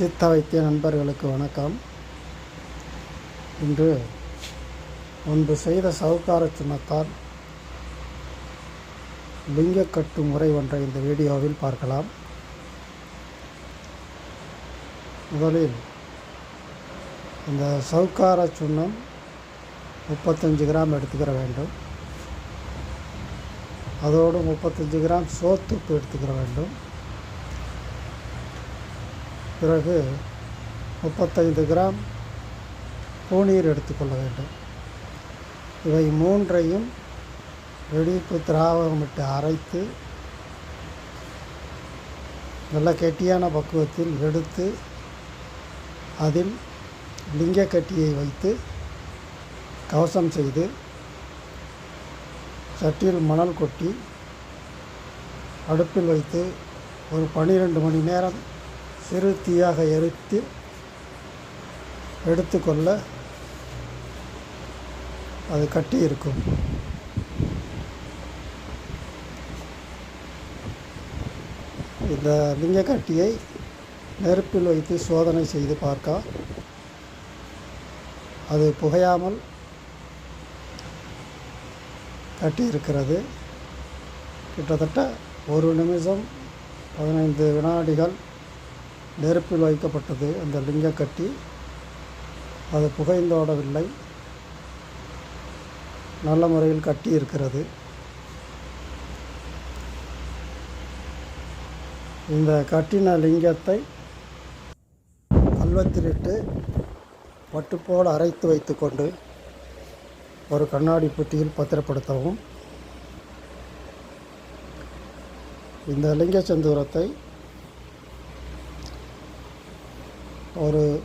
சித்த வைத்திய நண்பர்களுக்கு வணக்கம். இன்று முன்பு செய்த சவுக்கார சின்னத்தால் லிங்கக்கட்டு முறை ஒன்றை இந்த வீடியோவில் பார்க்கலாம். முதலில் இந்த சவுக்கார சுண்ணம் முப்பத்தஞ்சு கிராம் எடுத்துக்கிற வேண்டும். அதோடு முப்பத்தஞ்சு கிராம் சோத்துப்பு எடுத்துக்கிற வேண்டும். பிறகு முப்பத்தைந்து கிராம் பூநீர் எடுத்துக்கொள்ள வேண்டும். இவை மூன்றையும் வெடிப்பு திராவகமிட்டு அரைத்து நல்ல கெட்டியான பக்குவத்தில் எடுத்து அதில் லிங்கக்கட்டியை வைத்து கவசம் செய்து சட்டியில் மணல் கொட்டி அடுப்பில் வைத்து ஒரு பன்னிரெண்டு மணி நேரம் சிறு தீயாக எரித்து எடுத்துக்கொள்ள அது கட்டி இருக்கும் இந்த லிங்கக்கட்டியை நெருப்பில் வைத்து சோதனை செய்து பார்க்க. அது புகையாமல் கட்டியிருக்கிறது. கிட்டத்தட்ட ஒரு நிமிஷம் பதினைந்து வினாடிகள் நெருப்பில் வைக்கப்பட்டது. அந்த லிங்கக்கட்டி அது புகைந்தோடவில்லை நல்ல முறையில் கட்டி இருக்கிறது இந்த கட்டின லிங்கத்தை கல்வத்திலிட்டு பட்டுப்போல் அரைத்து வைத்துக்கொண்டு ஒரு கண்ணாடி பெட்டியில் பத்திரப்படுத்தவும். இந்த லிங்க செந்தூரத்தை ஒரு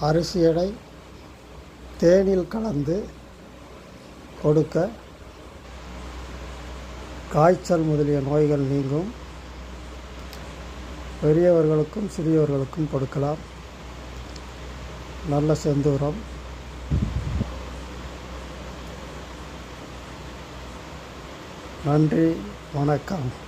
அரிசி எடை தேனில் கலந்து கொடுக்க காய்ச்சல் முதலிய நோய்கள் நீங்கும். பெரியவர்களுக்கும் சிறியவர்களுக்கும் கொடுக்கலாம். நல்ல செந்தூரம். நன்றி வணக்கம்.